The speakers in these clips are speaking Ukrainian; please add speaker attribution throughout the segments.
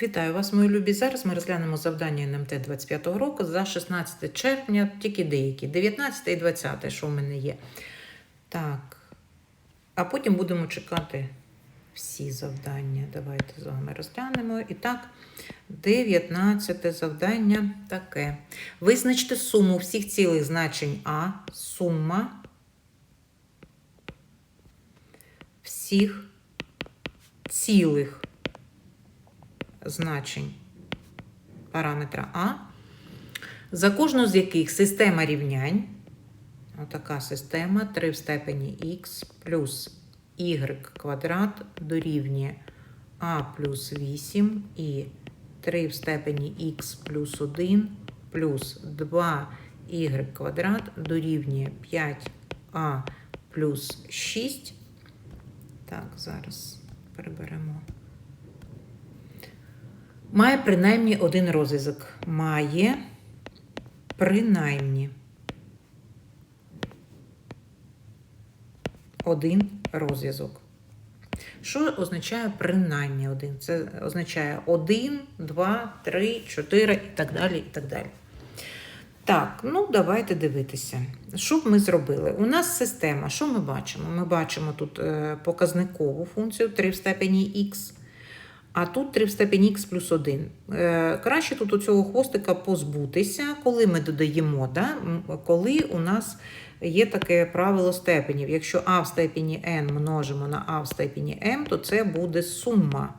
Speaker 1: Вітаю вас, мої любі. Зараз ми розглянемо завдання НМТ 25 року за 16 червня, тільки деякі, 19 і 20, що в мене є. Так. А потім будемо чекати всі завдання. Давайте з вами розглянемо. І так, 19 завдання таке. Визначте суму всіх цілих значень А. Сума всіх цілих значень параметра А, за кожну з яких система рівнянь, отака система 3 в степені х плюс y квадрат дорівнює А плюс 8 і 3 в степені х плюс 1 плюс 2y квадрат дорівнює 5а плюс 6. Так, зараз приберемо. Має принаймні один розв'язок. Має принаймні один розв'язок. Що означає принаймні один? Це означає 1, 2, 3, 4 і так далі. і так далі. Так, ну давайте дивитися. Що б ми зробили? У нас система, що ми бачимо? Ми бачимо тут е, показникову функцію 3 в степені х. А тут 3 в степені х плюс 1. Е, краще тут у цього хвостика позбутися, коли ми додаємо, да? коли у нас є таке правило степенів. Якщо а в степені n множимо на а в степені m, то це буде сума.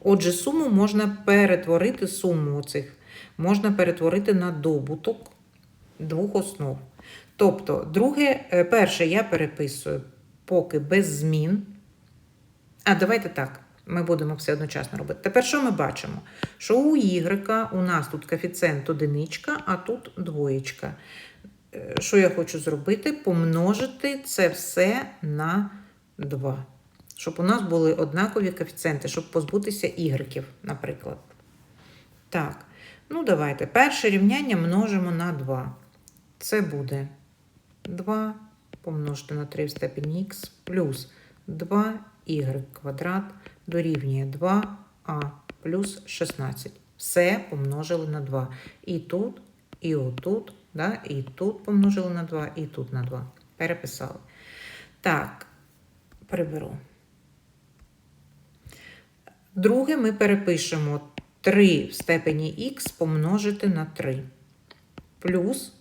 Speaker 1: Отже, суму можна перетворити суму оцих, можна перетворити на добуток двох основ. Тобто, друге, е, перше я переписую поки без змін. А давайте так. Ми будемо все одночасно робити. Тепер що ми бачимо? Що у Y у нас тут коефіцієнт одиничка, а тут двоєчка. Е, Що я хочу зробити? Помножити це все на 2. Щоб у нас були однакові коефіцієнти, щоб позбутися ігреків, наприклад. Так, ну давайте. Перше рівняння множимо на 2. Це буде 2 помножити на 3 в степені х плюс 2y квадрат дорівнює 2а плюс 16. Все помножили на 2. І тут, і отут, да, і тут помножили на 2, і тут на 2. Переписали. Так, приберу. Друге ми перепишемо 3 в степені х помножити на 3. Плюс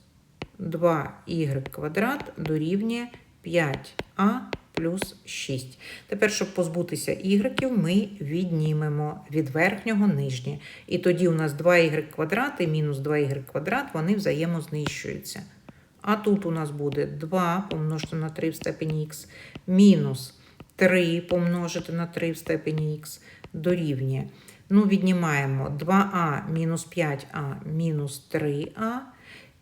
Speaker 1: 2y квадрат дорівнює 5а плюс 6. Тепер, щоб позбутися ігреків, ми віднімемо від верхнього нижнє. І тоді у нас 2y квадрат і мінус 2y квадрат, вони взаємознищуються. А тут у нас буде 2 помножити на 3 в степені х, мінус 3 помножити на 3 в степені х дорівнює. Ну, віднімаємо 2а мінус 5а мінус 3а.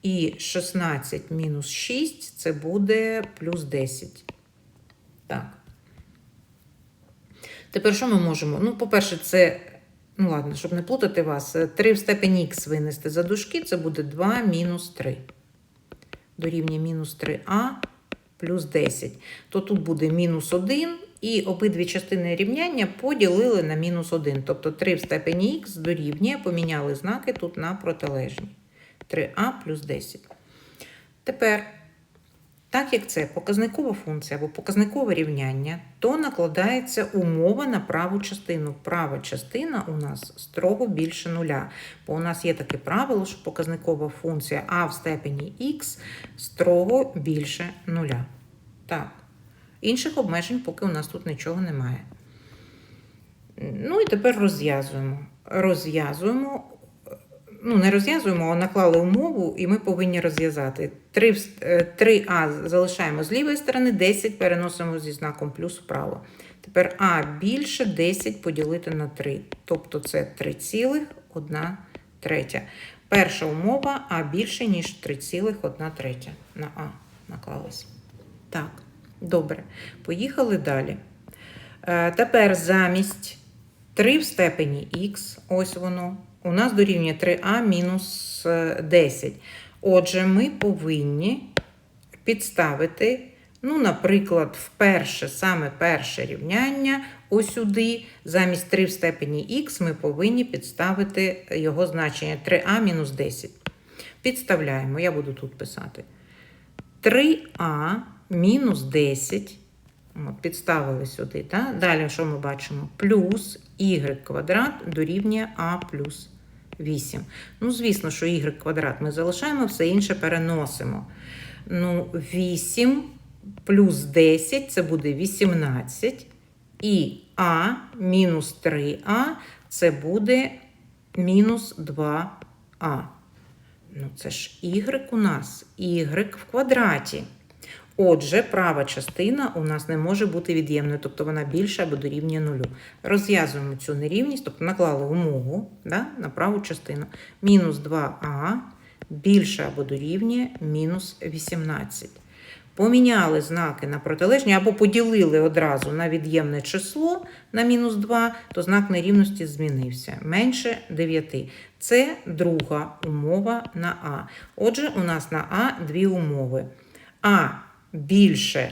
Speaker 1: І 16 мінус 6 це буде плюс 10. Так. Тепер що ми можемо? Ну, по-перше, це, ну ладно, щоб не плутати вас, 3 в степені х винести за дужки, це буде 2 мінус 3. Дорівнює мінус 3а плюс 10. То тут буде мінус 1, і обидві частини рівняння поділили на мінус 1. Тобто 3 в степені х дорівнює, поміняли знаки тут на протилежні. 3а плюс 10. Тепер, так як це показникова функція або показникове рівняння, то накладається умова на праву частину. Права частина у нас строго більше нуля. Бо у нас є таке правило, що показникова функція а в степені х строго більше нуля. Так. Інших обмежень, поки у нас тут нічого немає. Ну і тепер розв'язуємо. Розв'язуємо ну, не розв'язуємо, а наклали умову, і ми повинні розв'язати. 3, 3а залишаємо з лівої сторони, 10 переносимо зі знаком плюс вправо. Тепер А більше 10 поділити на 3. Тобто це 3,1 третя. Перша умова А більше, ніж 3,1 третя. На А наклалась. Так, добре. Поїхали далі. Е, Тепер замість 3 в степені х, ось воно у нас дорівнює 3а мінус е, 10. Отже, ми повинні підставити Ну, наприклад, вперше, саме перше рівняння, ось замість 3 в степені х ми повинні підставити його значення 3а мінус 10. Підставляємо, я буду тут писати. 3а мінус 10. От, підставили сюди. Так? Далі, що ми бачимо? Плюс y квадрат дорівнює а плюс 8. Ну, звісно, що y квадрат ми залишаємо, все інше переносимо. Ну, 8 плюс 10 це буде 18. І а мінус 3а це буде мінус 2а. Ну, це ж y у нас, y в квадраті. Отже, права частина у нас не може бути від'ємною, тобто вона більша або дорівнює нулю. Розв'язуємо цю нерівність, тобто наклали умову да, на праву частину. Мінус 2а більше або дорівнює мінус 18. Поміняли знаки на протилежні або поділили одразу на від'ємне число на мінус 2, то знак нерівності змінився. Менше 9. Це друга умова на А. Отже, у нас на А дві умови. А більше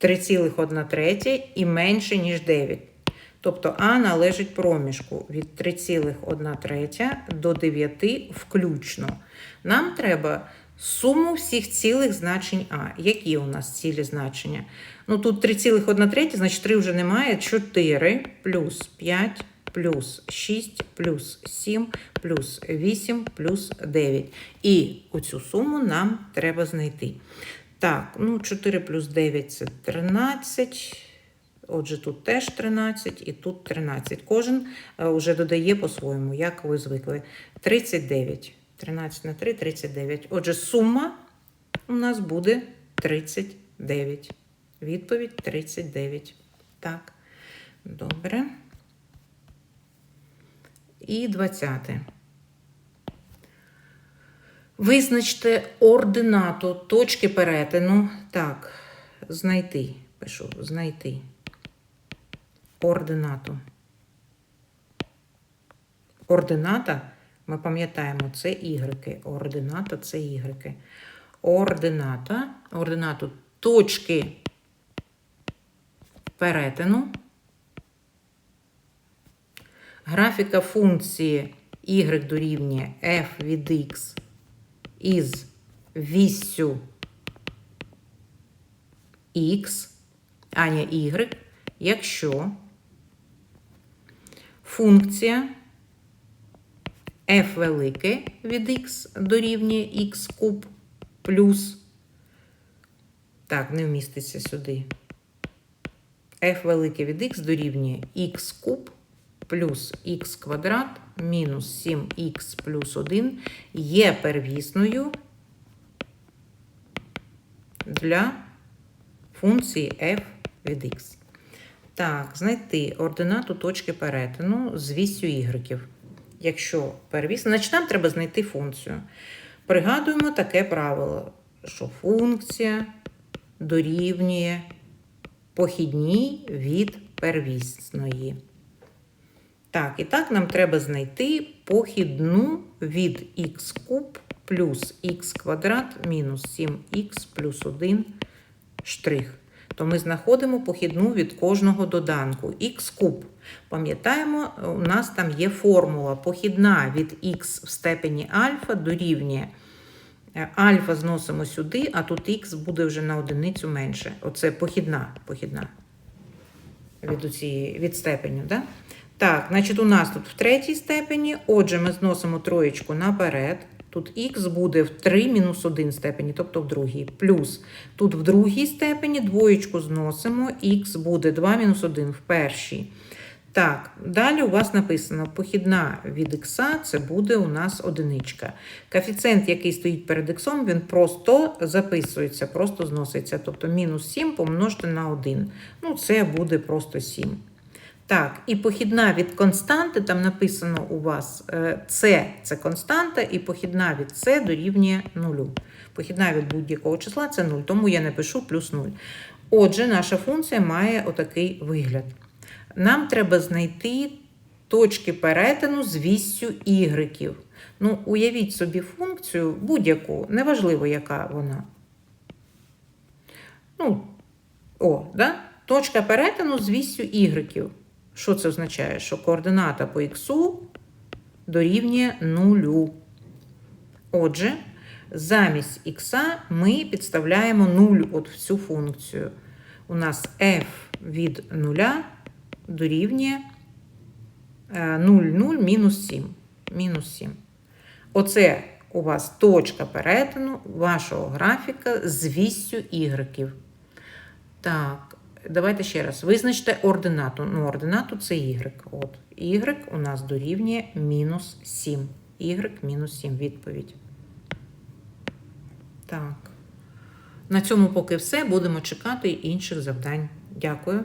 Speaker 1: 3,1 третя і менше, ніж 9. Тобто А належить проміжку від 3,1 третя до 9 включно. Нам треба суму всіх цілих значень А. Які у нас цілі значення? Ну тут 3,1 третя, значить 3 вже немає. 4 плюс 5 плюс 6 плюс 7 плюс 8 плюс 9. І оцю суму нам треба знайти. Так, ну 4 плюс 9 це 13. Отже, тут теж 13 і тут 13. Кожен вже додає по-своєму, як ви звикли. 39. 13 на 3 39. Отже, сума у нас буде 39. Відповідь 39. Так. Добре. І 20. Визначте ординату точки перетину. Так, знайти. Пишу, знайти. Ординату. Ордината, ми пам'ятаємо, це ігреки. Ордината це ігреки. Ордината, ординату точки перетину. Графіка функції y дорівнює f від x із віссю x, а не y, якщо функція f велике від x дорівнює x куб плюс, так, не вміститься сюди. f велике від x дорівнює x куб плюс х квадрат мінус 7х плюс 1 є первісною для функції f від x. Так, знайти ординату точки перетину з вісю y. Якщо первісна, значить нам треба знайти функцію. Пригадуємо таке правило, що функція дорівнює похідній від первісної. Так, і так нам треба знайти похідну від х куб плюс х квадрат мінус 7х плюс 1 штрих. То ми знаходимо похідну від кожного доданку. х куб. Пам'ятаємо, у нас там є формула похідна від х в степені альфа дорівнює. Альфа зносимо сюди, а тут х буде вже на одиницю менше. Оце похідна похідна від, оцієї, від степеню. Да? Так, значить, у нас тут в третій степені. Отже, ми зносимо троєчку наперед. Тут х буде в 3 мінус 1 степені, тобто в другій. Плюс тут в другій степені двоєчку зносимо, х буде 2 мінус 1 в першій. Так, далі у вас написано похідна від х, це буде у нас одиничка. Коефіцієнт, який стоїть перед х, він просто записується, просто зноситься. Тобто мінус 7 помножити на 1. Ну, це буде просто 7. Так, і похідна від константи, там написано у вас С це константа, і похідна від С дорівнює нулю. Похідна від будь-якого числа це 0, тому я напишу плюс 0. Отже, наша функція має отакий вигляд. Нам треба знайти точки перетину з віссю ігреків. Ну, уявіть собі функцію будь-яку, неважливо, яка вона. Ну, о, да? точка перетину з вісю ігреків. Що це означає? Що координата по х дорівнює нулю. Отже, замість х ми підставляємо 0 от в цю функцію. У нас f від 0 дорівнює е, 0, 0 мінус 7. Мінус 7. Оце у вас точка перетину вашого графіка з віссю ігреків. Так, давайте ще раз. Визначте ординату. Ну, ординату це y. От, y у нас дорівнює мінус 7. y мінус 7. Відповідь. Так. На цьому поки все. Будемо чекати інших завдань. Дякую.